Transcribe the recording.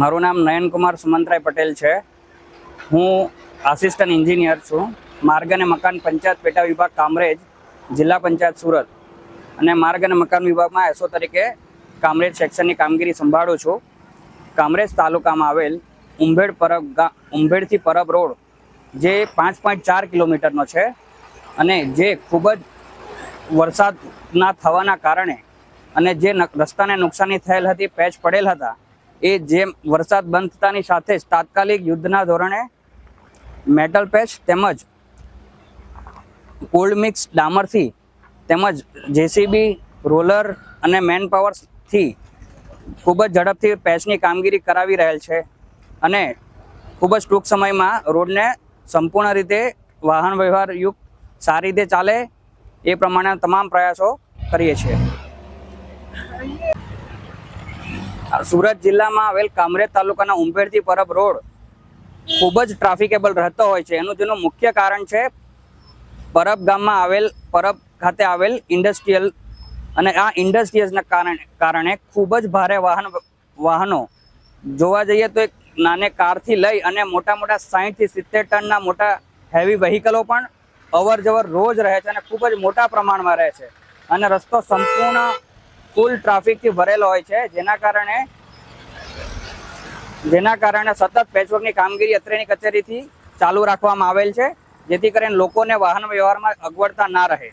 મારું નામ નયનકુમાર સુમંતરાય પટેલ છે. હું આસિસ્ટન્ટ એન્જિનિયર છું. માર્ગ અને મકાન પંચાયત પેટા વિભાગ કામરેજ, જિલ્લા પંચાયત સુરત. અને માર્ગ અને મકાન વિભાગમાં એસો તરીકે કામરેજ સેક્શનની કામગીરી સંભાળું છું. કામરેજ તાલુકામાં આવેલ ઉંભેડ પરબ ઉંભેડથી પરબ રોડ, જે પાંચ પોઈન્ટ ચાર કિલોમીટરનો છે અને જે ખૂબ જ વરસાદના થવાના કારણે અને જે રસ્તાને નુકસાની થયેલ હતી, પેચ પડેલ હતા એ જેમ વરસાદ બંધ થતાની સાથે જ તાત્કાલિક યુદ્ધના ધોરણે મેટલ પેચ તેમજ કોલ્ડ મિક્સ ડામરથી તેમજ જેસીબી, રોલર અને મેન પાવરથી ખૂબ જ ઝડપથી પેચની કામગીરી કરાવી રહેલ છે અને ખૂબ જ ટૂંક સમયમાં રોડને સંપૂર્ણ રીતે વાહન વ્યવહાર યુક્ત સારી રીતે ચાલે એ પ્રમાણે તમામ પ્રયાસો કરીએ છીએ આ સુરત જિલ્લામાં આવેલ કામરેજ તાલુકાના ઉંભેરથી પરબ રોડ ખૂબ જ ટ્રાફિકેબલ રહેતો હોય છે. એનું જેનું મુખ્ય કારણ છે પરબ ગામમાં આવેલ, પરબ ખાતે આવેલ ઇન્ડસ્ટ્રીયલ અને આ ઇન્ડસ્ટ્રીઝના કારણે કારણે ખૂબ જ ભારે વાહન, વાહનો જોવા જઈએ તો એક નાને કારથી લઈ અને મોટા મોટા સાહીઠથી સિત્તેર ટનના મોટા હેવી વ્હીકલો પણ અવર રોજ રહે છે અને ખૂબ જ મોટા પ્રમાણમાં રહે છે. અને રસ્તો સંપૂર્ણ ફૂલ ટ્રાફિકથી ભરેલો હોય છે. જેના કારણે જેના કારણે સતત પેચવર્કની કામગીરી અત્રેની કચેરીથી ચાલુ રાખવામાં આવેલ છે. જેથી કરીને લોકોને વાહન વ્યવહારમાં અગવડતા ના રહે.